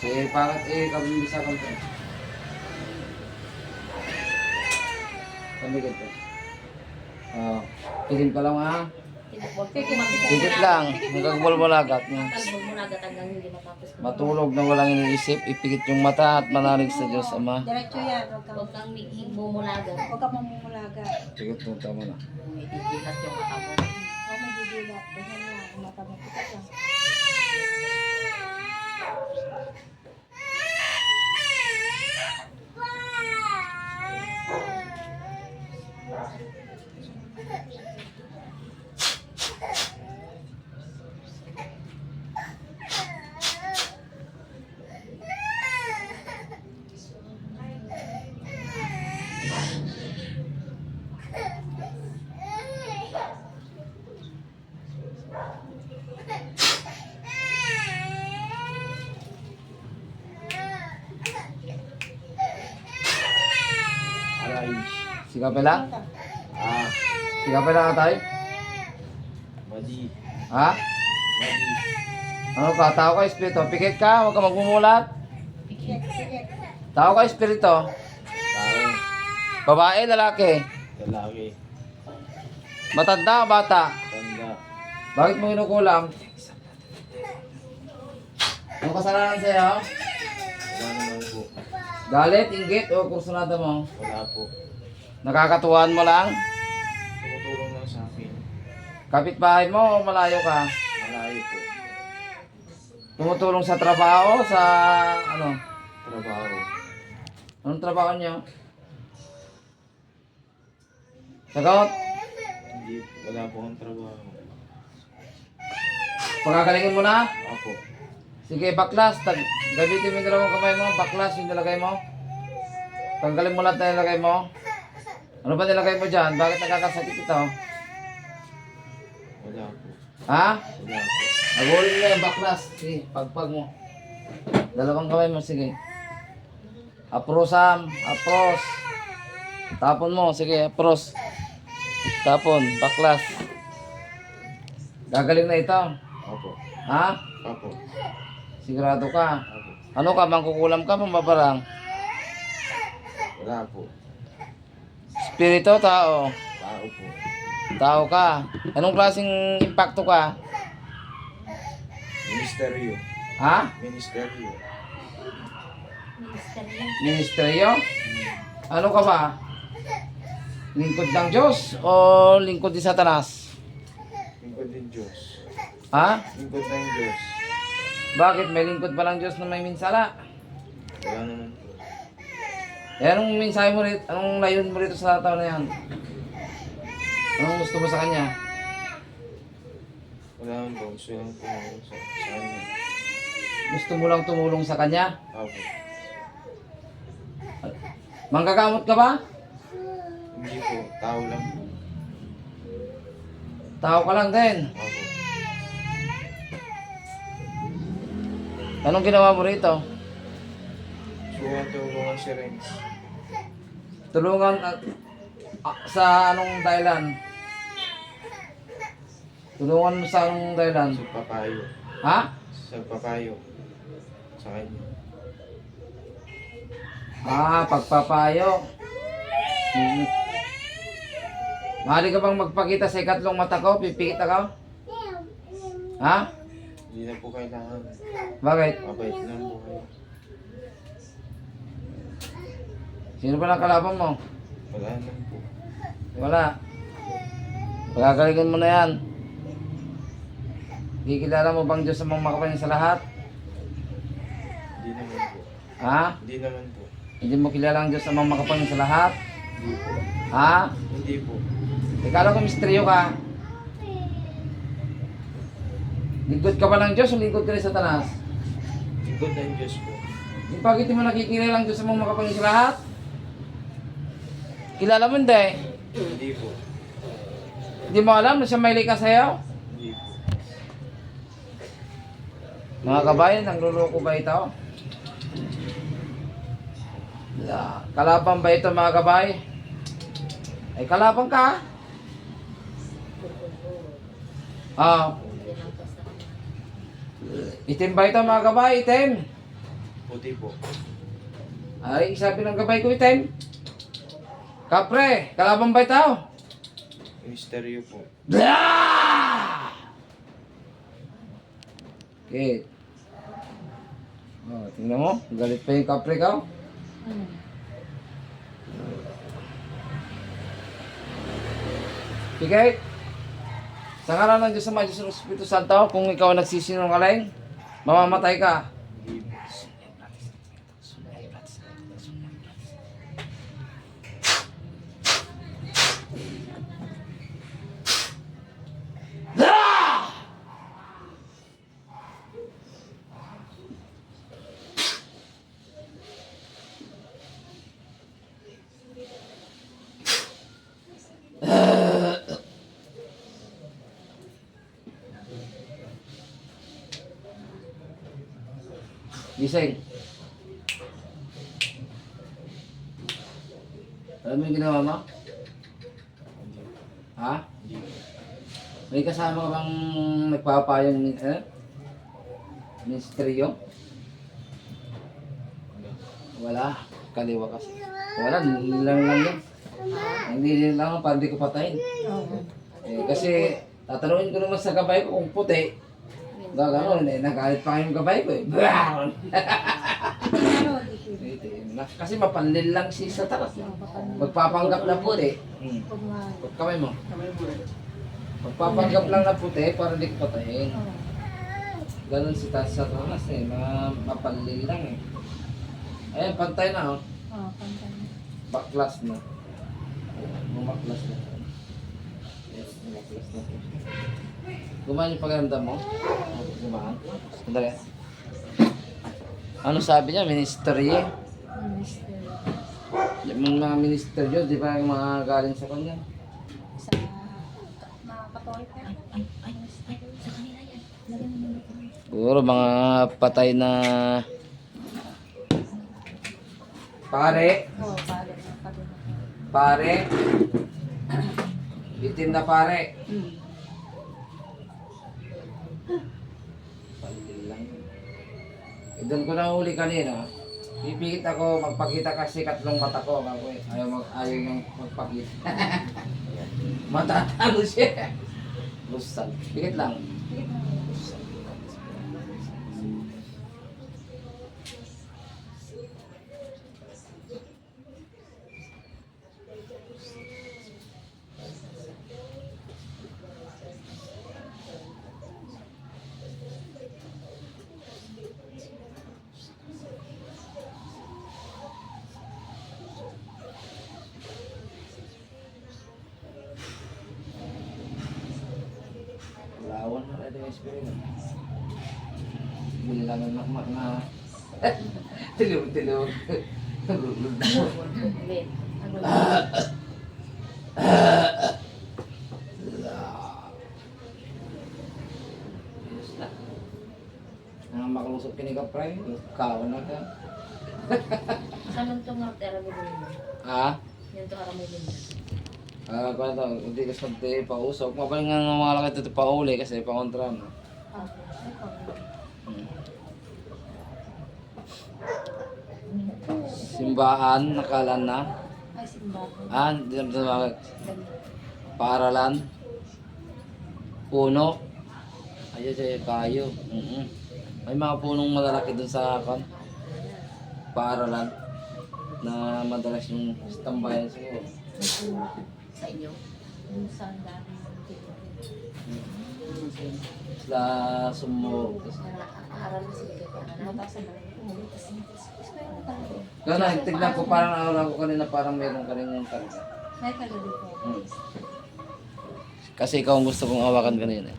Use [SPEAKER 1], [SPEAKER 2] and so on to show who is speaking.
[SPEAKER 1] Sige, pangat eh, kami bisa to. Kami ganito. Oh, pilim ka lang ha. Pigit lang, hanggang bulbulagat niya.
[SPEAKER 2] Talbog mo matapos.
[SPEAKER 1] Matulog na walang iniisip, ipikit yung mata at manalig sa Diyos Ama.
[SPEAKER 3] Diretso yan. Huwag kang,
[SPEAKER 2] Huwag agad.
[SPEAKER 3] huwag kang mamumulaga.
[SPEAKER 1] Pigit mo, tama na.
[SPEAKER 2] May ikilat yung mata mo.
[SPEAKER 3] May didilat. Ganyan lang. Ang Mata mo. Pikat lang.
[SPEAKER 1] Siga pala?
[SPEAKER 4] Ah,
[SPEAKER 1] Siga pala ka tayo?
[SPEAKER 4] madi.
[SPEAKER 1] Ha?
[SPEAKER 4] Madi.
[SPEAKER 1] Ano ka? Tao ka, espiritu. Pikit ka, huwag ka magmumulat.
[SPEAKER 3] Pikit, pikit.
[SPEAKER 1] Tao ka, espiritu.
[SPEAKER 4] Tao.
[SPEAKER 1] Babae, lalaki.
[SPEAKER 4] Lalaki.
[SPEAKER 1] Matanda o bata?
[SPEAKER 4] Tanda.
[SPEAKER 1] Bakit mo kinukulam? Ano kasalanan sa'yo?
[SPEAKER 4] Wala naman po.
[SPEAKER 1] Galit, inggit, o kursunada mo?
[SPEAKER 4] Wala po.
[SPEAKER 1] Nakakatuwaan mo lang?
[SPEAKER 4] Tumutulong lang sa akin.
[SPEAKER 1] Kapitbahay mo o malayo ka?
[SPEAKER 4] Malayo po.
[SPEAKER 1] Tumutulong sa trabaho, sa ano?
[SPEAKER 4] Trabaho.
[SPEAKER 1] Anong trabaho niyo? Sagot,
[SPEAKER 4] Hindi, wala po akong trabaho.
[SPEAKER 1] pagagalingin mo na?
[SPEAKER 4] Ako.
[SPEAKER 1] Sige, baklas. Tag gamitin mo yung dalawang kamay mo. Baklas yung nilagay mo. Tanggalin mo lahat na nilagay mo. Ano ba nilagay mo dyan? Bakit nakakasakit ito?
[SPEAKER 4] Wala po.
[SPEAKER 1] Ha?
[SPEAKER 4] Wala po.
[SPEAKER 1] Agulin mo yung baklas. Sige, pagpag mo. Dalawang kamay mo, sige. Aprosam, apros. Tapon mo, sige, apros. Tapon, baklas. Gagaling na ito.
[SPEAKER 4] Ako.
[SPEAKER 1] Ha?
[SPEAKER 4] Ako.
[SPEAKER 1] Sigurado ka.
[SPEAKER 4] Ako.
[SPEAKER 1] Ano ka, mangkukulam ka, pambabarang?
[SPEAKER 4] Wala po.
[SPEAKER 1] Spirito, tao.
[SPEAKER 4] Tao po.
[SPEAKER 1] Tao ka. Anong klaseng impacto ka?
[SPEAKER 4] Ministeryo.
[SPEAKER 1] Ha?
[SPEAKER 4] Ministeryo.
[SPEAKER 1] Ministeryo? Ano ka ba? Lingkod ng Diyos o lingkod ni Satanas?
[SPEAKER 4] Lingkod din Diyos.
[SPEAKER 1] Ha?
[SPEAKER 4] Lingkod ng Diyos.
[SPEAKER 1] Bakit may lingkod pa ng Diyos na may minsala?
[SPEAKER 4] Wala naman po.
[SPEAKER 1] Eh, anong mensahe mo rito? Anong layon mo rito sa tao na yan? Anong gusto mo sa kanya?
[SPEAKER 4] Wala naman po. Gusto lang ako sa, sa kanya.
[SPEAKER 1] Gusto mo lang tumulong sa kanya?
[SPEAKER 4] Ako.
[SPEAKER 1] Manggagamot ka ba?
[SPEAKER 4] Hindi po. Tao lang po.
[SPEAKER 1] Tao ka lang din.
[SPEAKER 4] Ako.
[SPEAKER 1] Anong ginawa mo rito?
[SPEAKER 4] Tulungan si Renz.
[SPEAKER 1] Tulungan at ah, sa anong dahilan? Tulungan sa anong dahilan?
[SPEAKER 4] Sa papayo.
[SPEAKER 1] Ha?
[SPEAKER 4] Sa papayo. Sa kanya.
[SPEAKER 1] Ah, pagpapayo. Hmm. Maaari ka bang magpakita sa ikatlong mata ko? Pipikit ako? Ha?
[SPEAKER 4] Hindi na po kailangan.
[SPEAKER 1] Bakit?
[SPEAKER 4] Mabait lang po kayo.
[SPEAKER 1] Sino ba nakalaban mo?
[SPEAKER 4] Wala naman po.
[SPEAKER 1] Wala. Pagkakalingin mo na yan. Kikilala mo bang Diyos sa mga makapanin sa lahat?
[SPEAKER 4] Hindi naman po.
[SPEAKER 1] Ha?
[SPEAKER 4] Hindi naman po.
[SPEAKER 1] Hindi mo kilala ang Diyos sa mga makapanin sa lahat?
[SPEAKER 4] Hindi po.
[SPEAKER 1] Ha?
[SPEAKER 4] Hindi po.
[SPEAKER 1] Ikala ko misteryo ka. Lingkod ka ba ng Diyos o lingkod ka ni Satanas?
[SPEAKER 4] Lingkod ng Diyos po.
[SPEAKER 1] Yung bakit di mo nakikilala ang Diyos sa mga makapanin sa lahat? Kilala mo hindi.
[SPEAKER 4] Hindi po.
[SPEAKER 1] Hindi mo alam na siya may likas sa'yo?
[SPEAKER 4] Hindi po.
[SPEAKER 1] Mga kabayan, nangluloko ba ito? Yeah. Kalabang ba ito mga kabay? Ay kalabang ka? Ah, itim ba ito mga kabay? Itim?
[SPEAKER 4] Puti po.
[SPEAKER 1] Ay, sabi ng gabay ko item. Kapre, kalabang bay tao.
[SPEAKER 4] Misteryo po.
[SPEAKER 1] Blah! Okay. Oh, tingnan mo. Galit pa yung kapre ka.
[SPEAKER 3] Hmm.
[SPEAKER 1] Bigay. Sa ngalan ng Diyos sa Diyos ng Espiritu Santo, kung ikaw nagsisinungaling, mamamatay ka. Gising. Alam mo yung ginawa mo? Ha? May kasama ka bang nagpapayang min eh? Ministeryo? Wala. Kaliwa kasi. Wala, nilang lang yun. Hindi lang, parang di ko patayin. Eh, kasi tatanungin ko naman sa gabay ko kung puti. Gagano'n eh, nagalit pa kayong gabay ko eh. Brown!
[SPEAKER 3] Pwede.
[SPEAKER 1] Kasi mapanlil lang si Satanas.
[SPEAKER 3] Baka
[SPEAKER 1] Magpapanggap na puti. Hmm.
[SPEAKER 3] Pag
[SPEAKER 1] kamay mo. Magpapanggap lang na puti para di ko patayin.
[SPEAKER 3] Oo.
[SPEAKER 1] Ganon si Tas Satanas eh, ma mapanlil lang eh. Ayan, pantay na oh.
[SPEAKER 3] Oo, pantay.
[SPEAKER 1] Baklas na. Bumaklas na. Yes, bumaklas na. Gumaan yung paganda mo? Gumaan? Sandali. Ano sabi niya? Ministry?
[SPEAKER 3] Minister.
[SPEAKER 1] Yung mga ministeryo, di ba yung mga galing sa kanya?
[SPEAKER 3] Sa... Mga katolik ka?
[SPEAKER 2] Ay, ay, ay, sa kanila yan.
[SPEAKER 1] Siguro mga patay na pare,
[SPEAKER 3] Oo, pare pare na.
[SPEAKER 1] pare, itim na pare.
[SPEAKER 3] Hmm.
[SPEAKER 1] Palil lang. Eh, doon ko nahuli kanina. Pipikit ako, magpakita kasi katlong mata ko. Ako, eh, ayaw, mag, ayaw niyang magpakita. Matatalo siya. Lusal. Pikit lang. Lawan na espiritu. Bili lang ng makmak na. Tilog, tilog. Nagulog na. Ang makalusot ka ni Kapray, kawan na ka.
[SPEAKER 2] Saan ito nga tera mo?
[SPEAKER 1] Ah?
[SPEAKER 2] Yan ito ara mo
[SPEAKER 1] Ah, kung ito, hindi ka sabte pausok. Mabaling nga ng mga lakit ito pauli kasi pa-kontra
[SPEAKER 3] pag-
[SPEAKER 1] Hmm. Simbahan, nakalan na.
[SPEAKER 3] Ay, simbahan.
[SPEAKER 1] Ah, hindi naman tawag. Paaralan. Puno. Ayun siya, kayo. Mm May mga punong malalaki dun sa kan. Paaralan. Na madalas yung tambayan siguro.
[SPEAKER 2] Sa inyo.
[SPEAKER 3] Yung sa dami ng.
[SPEAKER 1] Sila sumurog.
[SPEAKER 2] Aral mo sila na.
[SPEAKER 3] Mataas kasi. Talaga.
[SPEAKER 1] Gano'n, tignan ko parang naura ko kanina parang meron ka rin yung karga.
[SPEAKER 3] May kagadi po.
[SPEAKER 1] Hmm. Kasi ikaw ang gusto kong awakan kanina.